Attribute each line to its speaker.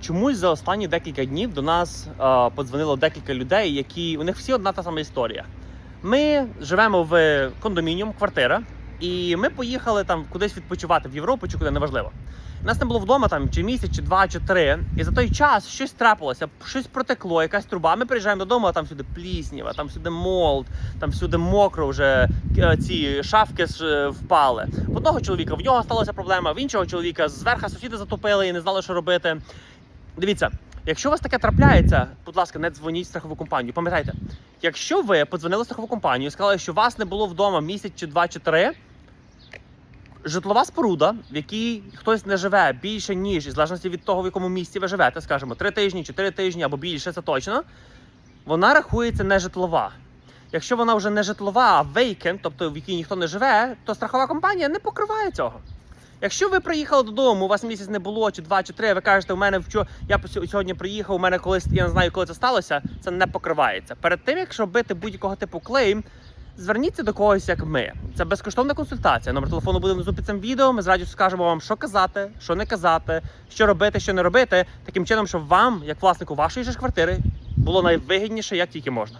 Speaker 1: Чомусь за останні декілька днів до нас е, подзвонило декілька людей, які у них всі одна та сама історія. Ми живемо в кондомініум, квартира, і ми поїхали там кудись відпочивати в Європу чи куди неважливо. Нас не було вдома там чи місяць, чи два, чи три. І за той час щось трапилося, щось протекло, якась труба. Ми приїжджаємо додому, а там всюди плісніва, там всюди молд, там всюди мокро вже е, ці шафки е, впали. В одного чоловіка в нього сталася проблема, в іншого чоловіка зверху сусіди затопили і не знали, що робити. Дивіться, якщо у вас таке трапляється, будь ласка, не дзвоніть в страхову компанію. Пам'ятайте, якщо ви подзвонили в страхову компанію і сказали, що вас не було вдома місяць чи два чи три. Житлова споруда, в якій хтось не живе більше ніж, в залежності від того, в якому місці ви живете, скажімо, три тижні, чотири тижні або більше, це точно. Вона рахується не житлова. Якщо вона вже не житлова, а vacant, тобто в якій ніхто не живе, то страхова компанія не покриває цього. Якщо ви приїхали додому, у вас місяць не було, чи два, чи три, ви кажете, у мене вчора, я сьогодні приїхав, у мене колись, я не знаю, коли це сталося, це не покривається. Перед тим, як робити будь-якого типу клейм, зверніться до когось, як ми. Це безкоштовна консультація. Номер телефону буде внизу під цим відео. Ми з радістю скажемо вам, що казати, що не казати, що робити, що не робити, таким чином, щоб вам, як власнику вашої ж квартири, було найвигідніше, як тільки можна.